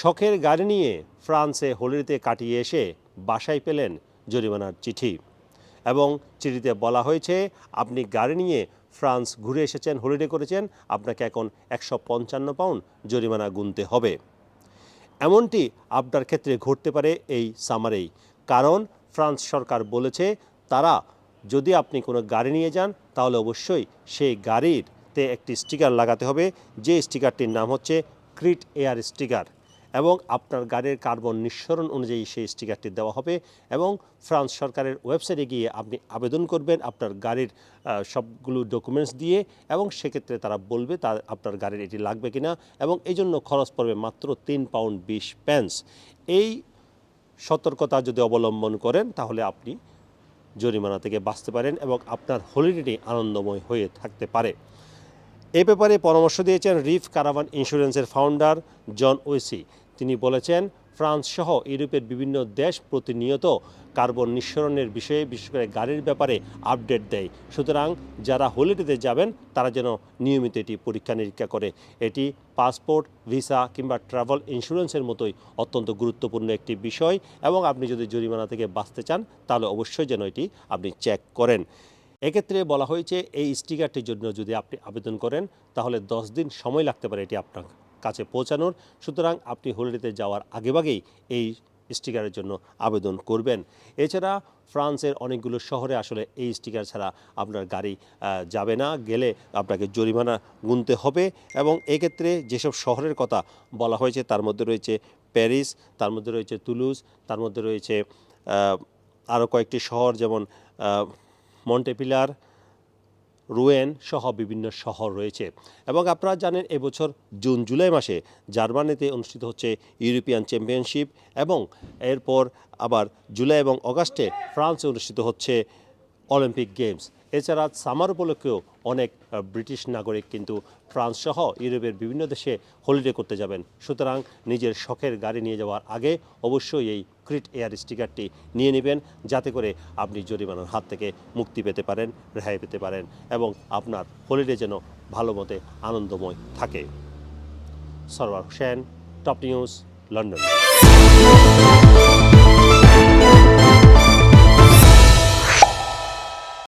শখের গাড়ি নিয়ে ফ্রান্সে হোলিডেতে কাটিয়ে এসে বাসায় পেলেন জরিমানার চিঠি। এবং চিঠিতে বলা হয়েছে, আপনি গাড়ি নিয়ে ফ্রান্স ঘুরে এসেছেন, হোলিডে করেছেন, আপনাকে এখন একশো পঞ্চান্ন পাউন্ড জরিমানা গুনতে হবে। এমনটি আপনার ক্ষেত্রে ঘটতে পারে এই সামারেই। কারণ ফ্রান্স সরকার বলেছে, তারা যদি আপনি কোনো গাড়ি নিয়ে যান, তাহলে অবশ্যই সেই গাড়িরতে একটি স্টিকার লাগাতে হবে। যে স্টিকারটির নাম হচ্ছে ক্রিট এয়ার স্টিকার। এবং আপনার গাড়ির কার্বন নিঃসরণ অনুযায়ী সেই স্টিকারটি দেওয়া হবে এবং ফ্রান্স সরকারের ওয়েবসাইটে গিয়ে আপনি আবেদন করবেন আপনার গাড়ির সবগুলো ডকুমেন্টস দিয়ে এবং সেক্ষেত্রে তারা বলবে তার আপনার গাড়ির এটি লাগবে কিনা এবং এই জন্য খরচ পড়বে মাত্র তিন পাউন্ড বিশ প্যান্স এই সতর্কতা যদি অবলম্বন করেন তাহলে আপনি জরিমানা থেকে বাঁচতে পারেন এবং আপনার হলিডেটি আনন্দময় হয়ে থাকতে পারে। এ ব্যাপারে পরামর্শ দিয়েছেন রিফ কারাভান ইন্স্যুরেন্সের ফাউন্ডার জন ওয়েসি। তিনি বলেছেন, ফ্রান্স সহ ইউরোপের বিভিন্ন দেশ প্রতিনিয়ত কার্বন নিঃসরণের বিষয়ে, বিশেষ করে গাড়ির ব্যাপারে আপডেট দেয়। সুতরাং যারা হলিডেতে যাবেন, তারা যেন নিয়মিত এটি পরীক্ষা নিরীক্ষা করে। এটি পাসপোর্ট, ভিসা কিংবা ট্রাভেল ইন্স্যুরেন্সের মতোই অত্যন্ত গুরুত্বপূর্ণ একটি বিষয় এবং আপনি যদি জরিমানা থেকে বাঁচতে চান, তাহলে অবশ্যই যেন এটি আপনি চেক করেন। এক্ষেত্রে বলা হয়েছে এই স্টিকারটির জন্য যদি আপনি আবেদন করেন, তাহলে দশ দিন সময় লাগতে পারে এটি আপনার কাছে পৌঁছানোর। সুতরাং আপনি হলিডেতে যাওয়ার আগেভাগেই এই স্টিকারের জন্য আবেদন করবেন। এছাড়া ফ্রান্সের অনেকগুলো শহরে আসলে এই স্টিকার ছাড়া আপনার গাড়ি যাবে না। গেলে আপনাকে জরিমানা গুনতে হবে এবং এক্ষেত্রে যেসব শহরের কথা বলা হয়েছে, তার মধ্যে রয়েছে প্যারিস, তার মধ্যে রয়েছে তুলুজ, তার মধ্যে রয়েছে আরও কয়েকটি শহর যেমন মন্টেপিলার, রুয়েন সহ বিভিন্ন শহর রয়েছে। এবং আপনারা জানেন এবছর জুন, জুলাই মাসে জার্মানিতে অনুষ্ঠিত হচ্ছে ইউরোপিয়ান চ্যাম্পিয়নশিপ এবং এরপর আবার জুলাই এবং অগাস্টে ফ্রান্সে অনুষ্ঠিত হচ্ছে অলিম্পিক গেমস এছাড়া সামার উপলক্ষেও অনেক ব্রিটিশ নাগরিক কিন্তু ফ্রান্স সহ ইউরোপের বিভিন্ন দেশে হলিডে করতে যাবেন। সুতরাং নিজের শখের গাড়ি নিয়ে যাওয়ার আগে অবশ্যই এই ক্রিট এয়ার স্টিকারটি নিয়ে নেবেন, যাতে করে আপনি জরিমানার হাত থেকে মুক্তি পেতে পারেন, রেহাই পেতে পারেন এবং আপনার হলিডে যেন ভালো মতে আনন্দময় থাকে। Sarwar Hossain top news London